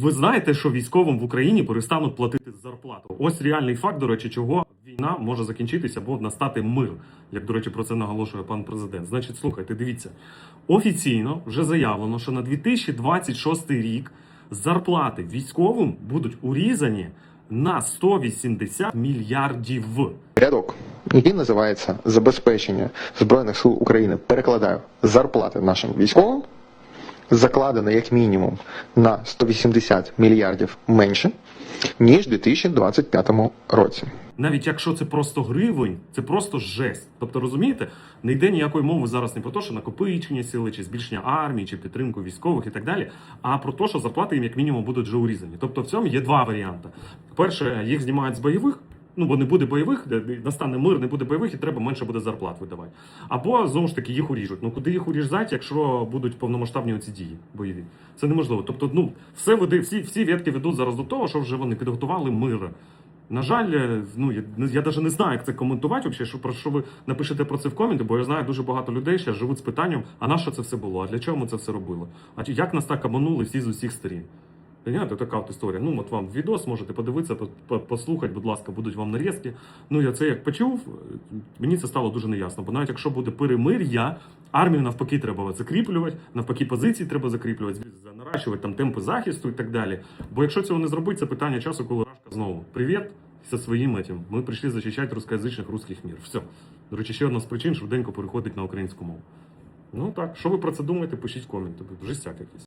Ви знаєте, що військовим в Україні перестануть платити зарплату. Ось реальний факт, до речі, чого війна може закінчитися або настати мир, як до речі, про це наголошує пан президент. Значить, слухайте, дивіться, офіційно вже заявлено, що на 2026 рік зарплати військовим будуть урізані на 180 мільярдів. рядок, який називається забезпечення збройних сил України. Перекладаю зарплати нашим військовим. Закладено як мінімум на 180 мільярдів менше ніж у 2025 році. Навіть якщо це просто гривень, це просто жесть. Тобто, розумієте, не йде ніякої мови зараз не про те, що накопичення сили, чи збільшення армії, чи підтримку військових і так далі, а про те, що зарплати їм як мінімум будуть вже урізані. Тобто в цьому є два варіанти. Перше, їх знімають з бойових. Ну, бо не буде бойових, настане мир, не буде бойових, і треба менше буде зарплат видавати. Або знову ж таки їх уріжуть. Ну куди їх уріжать, якщо будуть повномасштабні оці дії бойові? Це неможливо. Тобто, ну все веде, всі, всі ветки ведуть зараз до того, що вже вони підготували мир. На жаль, ну я, я навіть не знаю, як це коментувати. Взагалі, що про що ви напишете про це в коменти, бо я знаю дуже багато людей ще живуть з питанням: а на що це все було? А для чого ми це все робили? А як нас так обманули всі з усіх сторін? Понимаєте, така от історія. Ну, от вам відос можете подивитися, по- по- послухати, будь ласка, будуть вам нарізки. Ну, я це як почув, мені це стало дуже неясно. Бо навіть якщо буде перемир'я, армію навпаки треба закріплювати, навпаки, позиції треба закріплювати, наращувати там темпи захисту і так далі. Бо якщо цього не зробити, це питання часу, коли Рашка знову привіт зі своїм этим. Ми прийшли захищати русскоязичних русських мір. Все. До речі, ще одна з причин швиденько переходить на українську мову. Ну так, що ви про це думаєте, пишіть коменти. Жестяк якийсь.